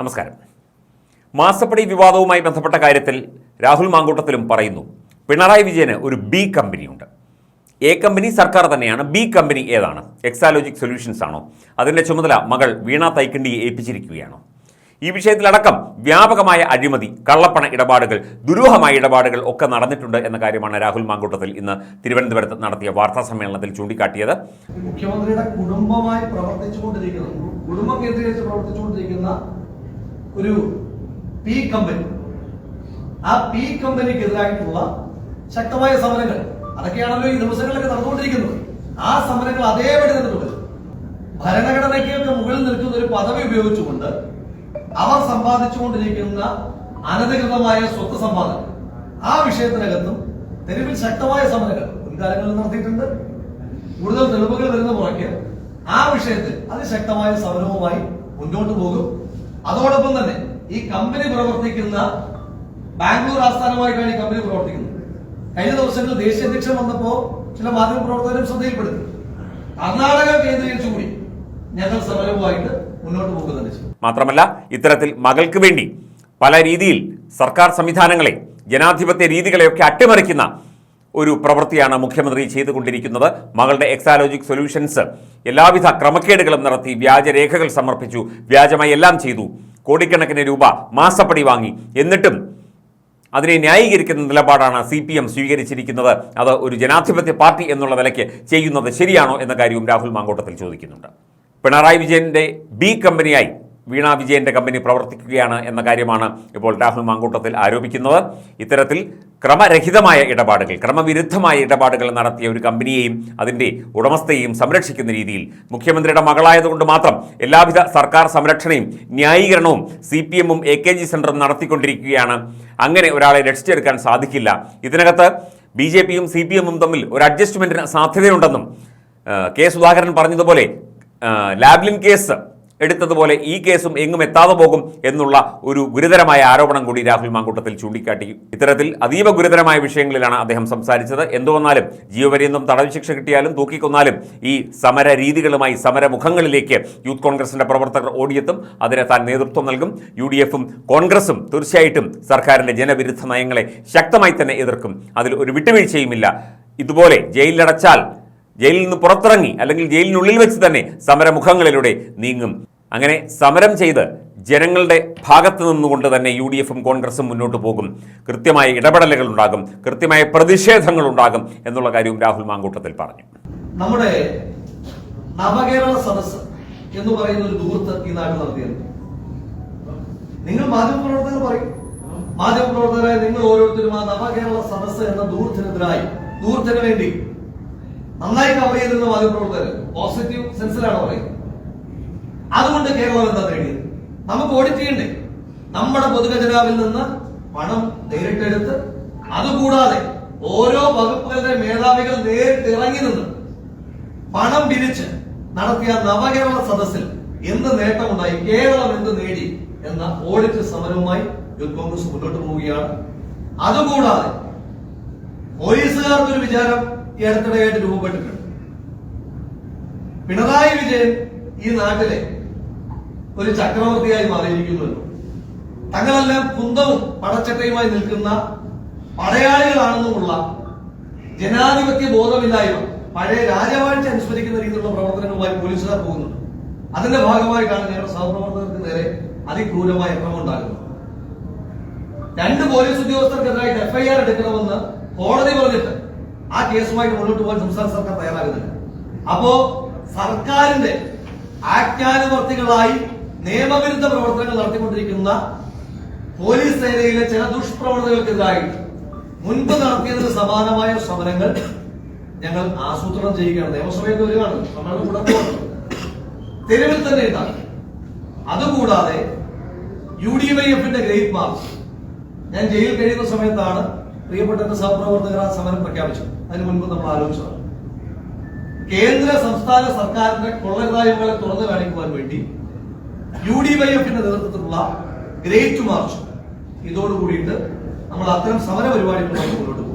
നമസ്കാരം. മാസപ്പടി വിവാദവുമായി ബന്ധപ്പെട്ട കാര്യത്തിൽ രാഹുൽ മാങ്കൂട്ടത്തിലും പറയുന്നു പിണറായി വിജയന് ഒരു ബി കമ്പനിയുണ്ട്. എ കമ്പനി സർക്കാർ തന്നെയാണ് ബി കമ്പനി ഏതാണ്? എക്സാലോജിക് സൊല്യൂഷൻസ് ആണോ? അതിന്റെ ചുമതല മകൾ വീണ തൈക്കണ്ടിയെ ഏൽപ്പിച്ചിരിക്കുകയാണോ? ഈ വിഷയത്തിലടക്കം വ്യാപകമായ അഴിമതി കള്ളപ്പണ ഇടപാടുകൾ ദുരൂഹമായ ഇടപാടുകൾ ഒക്കെ നടന്നിട്ടുണ്ട് എന്ന കാര്യമാണ് രാഹുൽ മാങ്കൂട്ടത്തിൽ ഇന്ന് തിരുവനന്തപുരത്ത് നടത്തിയ വാർത്താ സമ്മേളനത്തിൽ ചൂണ്ടിക്കാട്ടിയത്. മുഖ്യമന്ത്രിയുടെ കുടുംബമായി പ്രവർത്തിച്ചുകൊണ്ടിരിക്കുന്ന കുടുംബം കേന്ദ്രീകരിച്ച് പ്രവർത്തിച്ചുകൊണ്ടിരിക്കുന്ന ഒരു പി കമ്പനി ആ പി കമ്പനിക്കെതിരായിട്ടുള്ള ശക്തമായ സമരങ്ങൾ. അതൊക്കെയാണല്ലോ ഈ ദിവസങ്ങളിലൊക്കെ നടന്നുകൊണ്ടിരിക്കുന്നത്. ആ സമരങ്ങൾ അതേപടി തന്നെ തുടരും. ഭരണഘടനയ്ക്കൊക്കെ മുകളിൽ നിൽക്കുന്ന ഒരു പദവി ഉപയോഗിച്ചുകൊണ്ട് അവർ സമ്പാദിച്ചുകൊണ്ടിരിക്കുന്ന അനധികൃതമായ സ്വത്ത് സമ്പാദനം. ആ വിഷയത്തിനകത്തും തെരുവിൽ ശക്തമായ സമരങ്ങൾ മുൻകാലങ്ങളിൽ നടത്തിയിട്ടുണ്ട്. കൂടുതൽ തെളിവുകൾ വരുന്ന മുറയ്ക്ക് ആ വിഷയത്തിൽ അതിശക്തമായ സമരവുമായി മുന്നോട്ട് പോകും. അതോടൊപ്പം തന്നെ ഈ കമ്പനി പ്രവർത്തിക്കുന്ന ബാംഗ്ലൂർ ആസ്ഥാനമായിട്ടാണ് ഈ കമ്പനി പ്രവർത്തിക്കുന്നത്. കഴിഞ്ഞ ദിവസങ്ങളിൽ ദേശീയ അധ്യക്ഷൻ വന്നപ്പോ ചില മാധ്യമ പ്രവർത്തകരും ശ്രദ്ധയിൽപ്പെടുത്തി. കർണാടക കേന്ദ്രീകരിച്ചുകൂടി ഞങ്ങൾ സമരവുമായിട്ട് മുന്നോട്ട് പോകുന്നുണ്ട്. മാത്രമല്ല ഇത്തരത്തിൽ മകൾക്ക് വേണ്ടി പല രീതിയിൽ സർക്കാർ സംവിധാനങ്ങളെ ജനാധിപത്യ രീതികളെയൊക്കെ അട്ടിമറിക്കുന്ന ഒരു പ്രവൃത്തിയാണ് മുഖ്യമന്ത്രി ചെയ്തുകൊണ്ടിരിക്കുന്നത്. മകളുടെ എക്സാലോജിക് സൊല്യൂഷൻസ് എല്ലാവിധ ക്രമക്കേടുകളും നടത്തി വ്യാജരേഖകൾ സമർപ്പിച്ചു. വ്യാജമായി എല്ലാം ചെയ്തു. കോടിക്കണക്കിന് രൂപ മാസപ്പടി വാങ്ങി. എന്നിട്ടും അതിനെ ന്യായീകരിക്കുന്ന നിലപാടാണ് സി പി എം സ്വീകരിച്ചിരിക്കുന്നത്. അത് ഒരു ജനാധിപത്യ പാർട്ടി എന്നുള്ള നിലയ്ക്ക് ചെയ്യുന്നത് ശരിയാണോ എന്ന കാര്യവും രാഹുൽ മാങ്കോട്ടത്തിൽ ചോദിക്കുന്നുണ്ട്. പിണറായി വിജയന്റെ ബി കമ്പനിയായി വീണ വിജയന്റെ കമ്പനി പ്രവർത്തിക്കുകയാണ് എന്ന കാര്യമാണ് ഇപ്പോൾ രാഹുൽ മാങ്കൂട്ടത്തിൽ ആരോപിക്കുന്നത്. ഇത്തരത്തിൽ ക്രമരഹിതമായ ഇടപാടുകൾ ക്രമവിരുദ്ധമായ ഇടപാടുകൾ നടത്തിയ ഒരു കമ്പനിയെയും അതിന്റെ ഉടമസ്ഥയെയും സംരക്ഷിക്കുന്ന രീതിയിൽ മുഖ്യമന്ത്രിയുടെ മകളായതുകൊണ്ട് മാത്രം എല്ലാവിധ സർക്കാർ സംരക്ഷണയും ന്യായീകരണവും സി പി എമ്മും എ കെ ജി സെന്ററും നടത്തിക്കൊണ്ടിരിക്കുകയാണ്. അങ്ങനെ ഒരാളെ രക്ഷിച്ചെടുക്കാൻ സാധിക്കില്ല. ഇതിനകത്ത് ബി ജെ പിയും സി പി എമ്മും തമ്മിൽ ഒരു അഡ്ജസ്റ്റ്മെന്റിന് സാധ്യതയുണ്ടെന്നും കെ സുധാകരൻ പറഞ്ഞതുപോലെ ലാബ്ലിൻ കേസ് എടുത്തതുപോലെ ഈ കേസും എങ്ങും എത്താതെ പോകും എന്നുള്ള ഒരു ഗുരുതരമായ ആരോപണം കൂടി രാഹുൽ മാങ്കൂട്ടത്തിൽ ചൂണ്ടിക്കാട്ടി. ഇത്തരത്തിൽ അതീവ ഗുരുതരമായ വിഷയങ്ങളിലാണ് അദ്ദേഹം സംസാരിച്ചത്. എന്തുവന്നാലും ജീവപര്യന്തം തടവ് ശിക്ഷ കിട്ടിയാലും തൂക്കിക്കൊന്നാലും ഈ സമര രീതികളുമായി സമരമുഖങ്ങളിലേക്ക് യൂത്ത് കോൺഗ്രസിന്റെ പ്രവർത്തകർ ഓടിയെത്തും. അതിന് താൻ നേതൃത്വം നൽകും. യു ഡി എഫും കോൺഗ്രസും തീർച്ചയായിട്ടും സർക്കാരിന്റെ ജനവിരുദ്ധ നയങ്ങളെ ശക്തമായി തന്നെ എതിർക്കും. അതിൽ ഒരു വിട്ടുവീഴ്ചയുമില്ല. ഇതുപോലെ ജയിലിലടച്ചാൽ ജയിലിൽ നിന്ന് പുറത്തിറങ്ങി അല്ലെങ്കിൽ ജയിലിനുള്ളിൽ വെച്ച് തന്നെ സമരമുഖങ്ങളിലൂടെ നീങ്ങും. അങ്ങനെ സമരം ചെയ്ത് ജനങ്ങളുടെ ഭാഗത്ത് നിന്നുകൊണ്ട് തന്നെ യു ഡി എഫും കോൺഗ്രസും മുന്നോട്ട് പോകും. കൃത്യമായ ഇടപെടലുകൾ ഉണ്ടാകും. കൃത്യമായ പ്രതിഷേധങ്ങൾ ഉണ്ടാകും എന്നുള്ള കാര്യവും രാഹുൽ മാങ്കൂട്ടത്തിൽ പറഞ്ഞു. നമ്മുടെ നവകേരള സദസ് എന്ന് പറയുന്ന ഒരു ദൂർത്ത് ഈ നാട്ടിൽ നടത്തിയത് നിങ്ങൾ മാധ്യമപ്രവർത്തകർ പറയും. മാധ്യമപ്രവർത്തകരായ നിങ്ങൾ ഓരോരുത്തരും ആ നവകേരള സദസ് എന്ന ദൂർത്തിനെതിരായി ദൂർത്തിന് വേണ്ടി നന്നായി കവർ ചെയ്തിരുന്ന മാധ്യമപ്രവർത്തകർ പോസിറ്റീവ് സെൻസിലാണ് പറയുന്നത് അതുകൊണ്ട് കേരളം എന്താ നേടിയത്? നമുക്ക് ഓഡിറ്റ് ചെയ്യണ്ടേ? നമ്മുടെ പൊതുഖജനാവിൽ നിന്ന് പണം നേരിട്ടെടുത്ത് അതുകൂടാതെ ഓരോ വകുപ്പുകളുടെ മേധാവികൾ നേരിട്ട് ഇറങ്ങി നിന്ന് പണം പിരിച്ച് നടത്തിയ നവകേരള സദസ്സിൽ എന്ത് നേട്ടമുണ്ടായി? കേരളം എന്ത് നേടി എന്ന ഓഡിറ്റ് സമരവുമായി യൂത്ത് കോൺഗ്രസ് മുന്നോട്ട് പോവുകയാണ്. അതുകൂടാതെ പോലീസുകാർക്കൊരു വിചാരം ഈ രൂപപ്പെട്ടിട്ടുണ്ട്. പിണറായി വിജയൻ ഈ നാട്ടിലെ ഒരു ചക്രവർത്തിയായി മാറിയിരിക്കുന്നുവല്ലോ തങ്ങളെല്ലാം കുന്തവും പടച്ചട്ടയുമായി നിൽക്കുന്ന പടയാളികളാണെന്നുമുള്ള ജനാധിപത്യ ബോധമില്ലായ്മ പഴയ രാജവാഴ്ച അനുസ്മരിക്കുന്ന രീതിയിലുള്ള പ്രവർത്തനങ്ങളുമായി പോലീസുകാർ പോകുന്നുണ്ട്. അതിന്റെ ഭാഗമായിട്ടാണ് ഞങ്ങളുടെ സഹപ്രവർത്തകർക്ക് നേരെ അതിക്രൂരമായ അക്രമം ഉണ്ടാകുന്നത്. രണ്ട് പോലീസ് ഉദ്യോഗസ്ഥർക്കെതിരായിട്ട് എഫ്ഐആർ എടുക്കണമെന്ന് കേസുമായിട്ട് മുന്നോട്ട് പോകാൻ സംസ്ഥാന സർക്കാർ തയ്യാറാകുന്നില്ല അപ്പോ സർക്കാരിന്റെ ആജ്ഞാനുവർത്തികളായി നിയമവിരുദ്ധ പ്രവർത്തനങ്ങൾ നടത്തിക്കൊണ്ടിരിക്കുന്ന പോലീസ് സേനയിലെ ചില ദുഷ്പ്രവണതകൾക്കെതിരായി മുൻപ് നടത്തിയതിന് സമാനമായ സമരങ്ങൾ ഞങ്ങൾ ആസൂത്രണം ചെയ്യുകയാണ്. നിയമസഭയിൽ വരികയാണ്. നമ്മളുടെ കൂടെ തെരുവിൽ തന്നെ ഉണ്ടാകും അതുകൂടാതെ യു ഡി വൈ എഫിന്റെ ഗ്രേറ്റ് മാർച്ച്. ഞാൻ ജയിലിൽ കഴിയുന്ന സമയത്താണ് പ്രിയപ്പെട്ട സഹപ്രവർത്തകർ ആ സമരം പ്രഖ്യാപിച്ചു? അതിന് മുൻപ് നമ്മൾ ആലോചിച്ചതാണ്. കേന്ദ്ര സംസ്ഥാന സർക്കാരിന്റെ കൊള്ളരുതായ്മകളെ തുറന്നു കാണിക്കുവാൻ വേണ്ടി യു ഡി വൈ എഫിന്റെ നേതൃത്വത്തിലുള്ള ഗ്രേറ്റ് മാർച്ച്. ഇതോടുകൂടിയിട്ട് നമ്മൾ അത്തരം സമര പരിപാടികളുമായി മുന്നോട്ട്